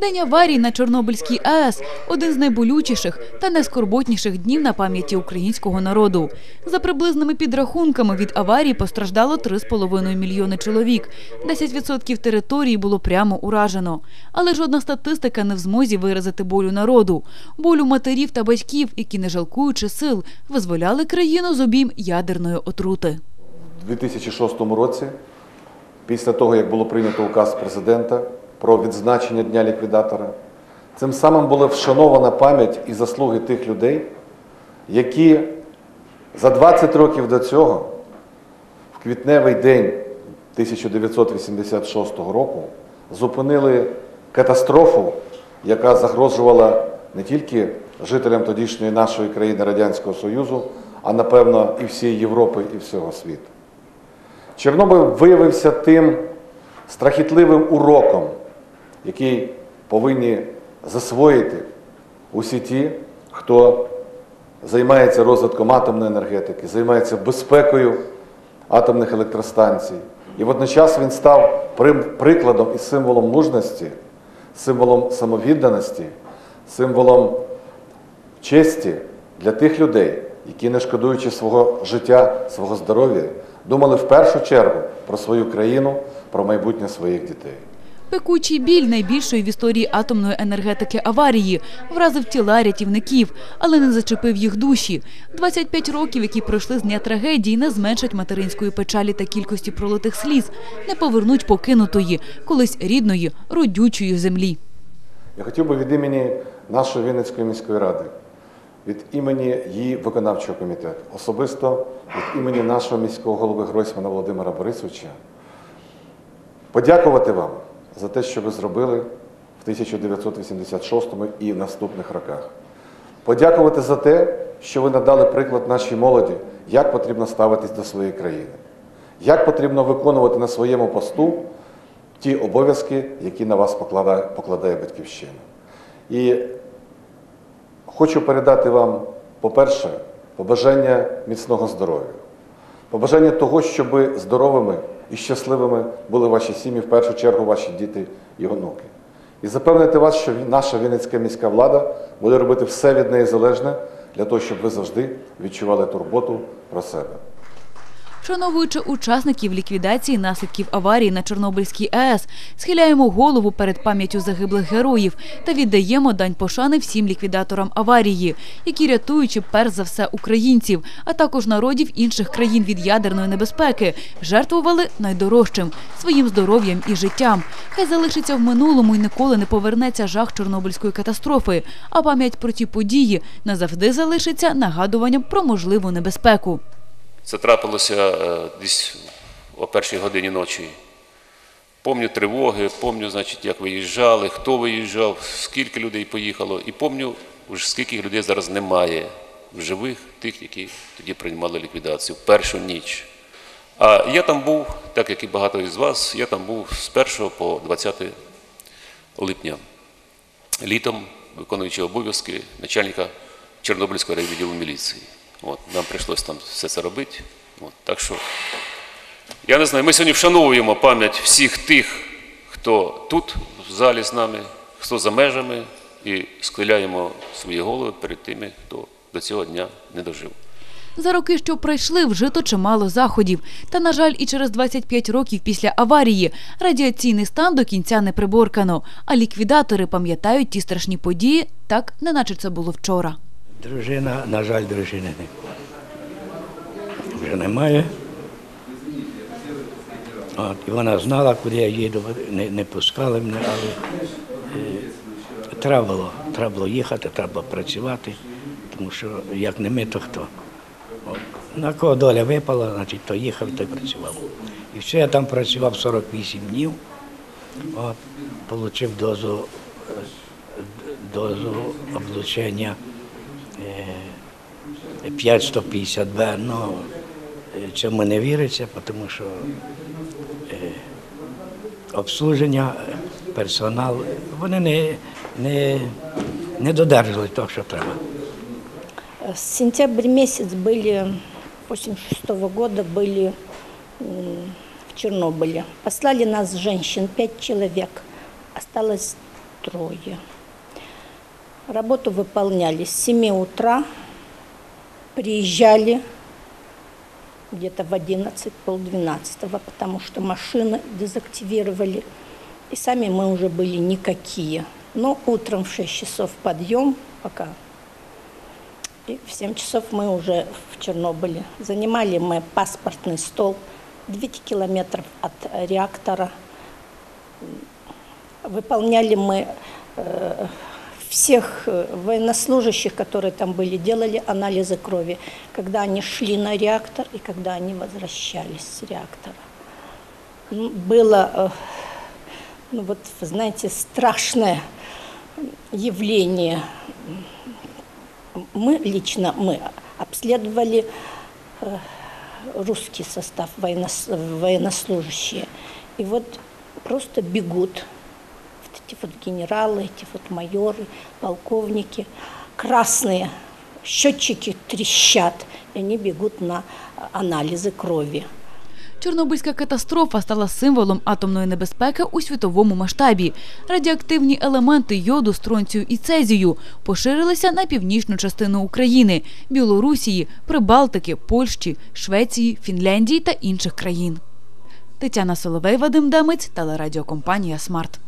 День аварії на Чорнобильській АЕС – один з найболючіших та найскорботніших днів на пам'яті українського народу. За приблизними підрахунками, від аварії постраждало 3,5 мільйони чоловік. 10% території було прямо уражено. Але жодна статистика не в змозі виразити болю народу. Болю матерів та батьків, які, не жалкуючи сил, визволяли країну з обійм ядерної отрути. У 2006 році, після того, як було прийнято указ президента про відзначення Дня ліквідатора, цим самим була вшанована пам'ять і заслуги тих людей, які за 20 років до цього, в квітневий день 1986 року, зупинили катастрофу, яка загрожувала не тільки жителям тодішньої нашої країни Радянського Союзу, а напевно і всієї Європи і всього світу. Чорнобиль виявився тим страхітливим уроком, який повинні засвоїти усі ті, хто займається розвитком атомної енергетики, займається безпекою атомних електростанцій. І водночас він став прикладом і символом мужності, символом самовідданості, символом честі для тих людей, які, не шкодуючи свого життя, свого здоров'я, думали в першу чергу про свою країну, про майбутнє своїх дітей. Пекучий біль найбільшої в історії атомної енергетики аварії вразив тіла рятівників, але не зачепив їх душі. 25 років, які пройшли з дня трагедії, не зменшать материнської печалі та кількості пролитих сліз, не повернуть покинутої, колись рідної, родючої землі. Я хотів би від імені нашої Вінницької міської ради, від імені її виконавчого комітету, особисто від імені нашого міського голови Гройсмана Володимира Борисовича, подякувати вам за те, що ви зробили в 1986 і в наступних роках. Подякувати за те, що ви надали приклад нашій молоді, як потрібно ставитись до своєї країни, як потрібно виконувати на своєму посту ті обов'язки, які на вас покладає, покладає батьківщина. І хочу передати вам, по-перше, побажання міцного здоров'я, побажання того, щоб здоровими і щасливими були ваші сім'ї, в першу чергу ваші діти і онуки. І запевнити вас, що наша Вінницька міська влада буде робити все від неї залежне для того, щоб ви завжди відчували турботу про себе. Вшановуючи учасників ліквідації наслідків аварії на Чорнобильській АЕС, схиляємо голову перед пам'яттю загиблих героїв та віддаємо дань пошани всім ліквідаторам аварії, які рятуючи перш за все українців, а також народів інших країн від ядерної небезпеки, жертвували найдорожчим своїм здоров'ям і життям. Хай залишиться в минулому і ніколи не повернеться жах Чорнобильської катастрофи. А пам'ять про ті події назавжди залишиться нагадуванням про можливу небезпеку. Це трапилося е, десь о першій годині ночі. Помню тривоги, помню, значить, як виїжджали, хто виїжджав, скільки людей поїхало, і помню, вже скільки людей зараз немає в живих, тих, які тоді приймали ліквідацію, в першу ніч. А я там був, так як і багато із вас, я там був з 1 по 20 липня. Літом, виконуючи обов'язки начальника Чорнобильського райвідділу міліції. От, нам прийшлося там все це робити. От, так що, я не знаю, ми сьогодні вшановуємо пам'ять всіх тих, хто тут, в залі з нами, хто за межами, і схиляємо свої голови перед тими, хто до цього дня не дожив. За роки, що пройшли, вжито чимало заходів. Та, на жаль, і через 25 років після аварії радіаційний стан до кінця не приборкано. А ліквідатори пам'ятають ті страшні події, так, неначе це було вчора. Дружина, на жаль, дружини вже немає. От, і вона знала, куди я їду, не, не пускали мене, але е, треба було, треба було їхати, треба було працювати, тому що як не ми, то хто. От. На кого доля випала, значить, то їхав, то й працював. І все, я там працював 48 днів, от, отримав дозу, е, дозу облучення е, 550 Б, ну е, цьому не віриться, тому що е, обслуження, е, персонал, вони не, не, не додержували того, що треба. С сентябрь месяц были, 86 года были м, в Чернобыле. Послали нас, женщин, пять человек. Осталось трое. Работу выполняли с 7 утра, приезжали где-то в 11, полдвенадцатого, потому что машины дезактивировали, и сами мы уже были никакие. Но утром в 6 часов подъем, пока и в 7 часов мы уже в Чернобыле. Занимали мы паспортный стол 200 километров от реактора. Выполняли мы э, всех э, военнослужащих, которые там были, делали анализы крови, когда они шли на реактор и когда они возвращались с реактора. Ну, Было, э, ну вот, знаете, страшное явление мы лично мы обследовали э, русский состав военнос- военнослужащие. И вот просто бегут эти вот генералы, эти вот майоры, полковники, красные счетчики трещат, и они бегут на анализы крови. Чорнобильська катастрофа стала символом атомної небезпеки у світовому масштабі. Радіоактивні елементи йоду, стронцію і цезію поширилися на північну частину України – Білорусії, Прибалтики, Польщі, Швеції, Фінляндії та інших країн. Тетяна Соловей, Вадим Демець, телерадіокомпанія «Смарт».